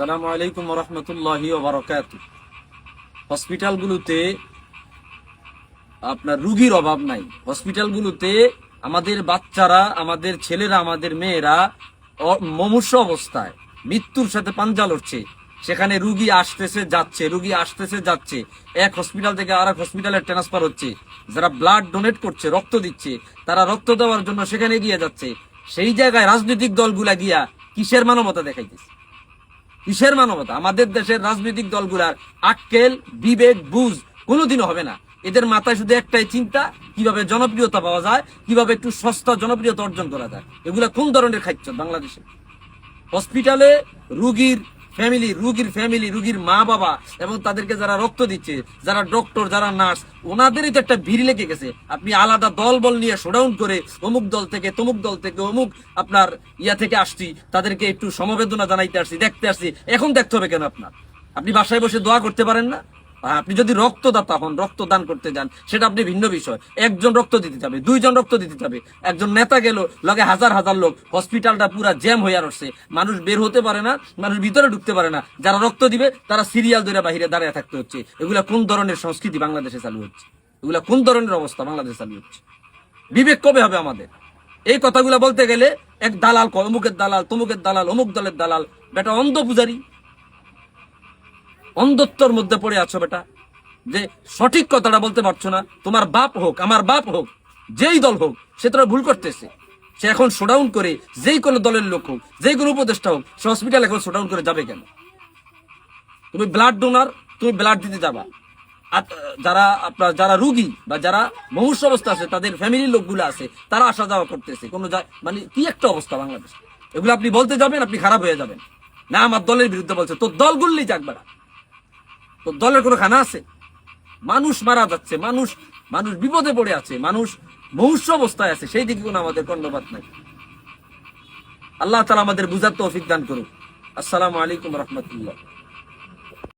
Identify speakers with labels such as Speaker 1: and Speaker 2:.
Speaker 1: সালামু আলাইকুম রহমতুল্লাহি বারকাত হসপিটালগুলোতে আপনার রুগীর অভাব নাই। হসপিটালগুলোতে আমাদের বাচ্চারা, আমাদের ছেলেরা, আমাদের মেয়েরা মুমূর্ষ অবস্থায়। মৃত্যুর সাথে পাঞ্জা লড়ছে। সেখানে রুগী আসতেছে, যাচ্ছে, রুগী আসতেছে, যাচ্ছে। এক হসপিটাল থেকে আর এক হসপিটালে ট্রান্সফার হচ্ছে। যারা ব্লাড ডোনেট করছে, রক্ত দিচ্ছে, তারা রক্ত দেওয়ার জন্য সেখানে গিয়ে যাচ্ছে। সেই জায়গায় রাজনৈতিক দলগুলা গিয়া কিসের মানবতা দেখাইতেছে? কিসের মানবতা, আমাদের দেশের রাজনৈতিক দলগুলার আক্কেল, বিবেক, বুঝ কোনোদিনও হবে না। এদের মাথায় শুধু একটাই চিন্তা, কীভাবে জনপ্রিয়তা পাওয়া যায়, কীভাবে একটু সস্তা জনপ্রিয়তা অর্জন করা যায়। এগুলা কোন ধরনের খাদ্য বাংলাদেশে? হসপিটালে রুগীর ফ্যামিলি রুগীর ফ্যামিলি রুগীর মা বাবা এবং তাদেরকে যারা রক্ত দিচ্ছে, যারা ডক্টর যারা নার্স ওনাদেরই তো একটা ভিড় লেগে গেছে। আপনি আলাদা দল বল নিয়ে শোডাউন করে অমুক দল থেকে তমুক দল থেকে অমুক আপনার ইয়া থেকে আসছি, তাদেরকে একটু সমবেদনা জানাইতে আসছি, দেখতে আসছি। এখন দেখতে হবে কেন আপনার? আপনি বাসায় বসে দোয়া করতে পারেন না? আপনি যদি রক্তদাতা হন, রক্তদান করতে যান, সেটা আপনি ভিন্ন বিষয়। একজন রক্ত দিতে যাবে, দুইজন রক্ত দিতে যাবে। একজন নেতা গেল, লগে হাজার হাজার লোক, হসপিটালটা পুরা জ্যাম হয়ে আসছে। মানুষ বের হতে পারে না, মানুষ ভিতরে ঢুকতে পারে না। যারা রক্ত দিবে, তারা সিরিয়াল ধরে বাহিরে দাঁড়িয়ে থাকতে হচ্ছে। এগুলা কোন ধরনের সংস্কৃতি বাংলাদেশে চালু হচ্ছে? এগুলা কোন ধরনের অবস্থা বাংলাদেশে চালু হচ্ছে? বিবেক কবে হবে আমাদের? এই কথাগুলো বলতে গেলে, এক দালাল অমুকের দালাল, তমুকের দালাল, অমুক দলের দালাল। বেটা অন্ধ পূজারি। অন্ধত্বর মধ্যে পড়ে আছো বেটা। যে সঠিক কথাটা বলতে পারছ না, তোমার বাপ হোক, আমার বাপ হোক, যেই দল হোক, সে তোরা ভুল করতেছে। সে এখন শোডাউন করে যেই কোনো দলের লোক হোক, যেই কোনো উপদেষ্টা হোক, সে হসপিটাল এখন শোডাউন করে যাবে কেন? তুমি ব্লাড ডোনার তুমি ব্লাড দিতে যাবা। আর যারা আপনার, যারা রুগী বা যারা মহুষ অবস্থা আছে, তাদের ফ্যামিলির লোকগুলো আছে, তারা আসা যাওয়া করতেছে। কোনো মানে কি একটা অবস্থা বাংলাদেশ? এগুলো আপনি বলতে যাবেন, আপনি খারাপ হয়ে যাবেন। না, আমার দলের বিরুদ্ধে বলছে, তোর দল গুললেই যাক বেড়া তোর দলের কোনো খানা আছে? মানুষ মারা যাচ্ছে, মানুষ মানুষ বিপদে পড়ে আছে, মানুষ মহুষ্য অবস্থায় আছে, সেই দিকে কোনো আমাদের কর্ণপাত নাই। আল্লাহ তালা আমাদের বুঝার তৌফিক দান করুক। আসসালামু আলাইকুম রহমতুল্লাহ।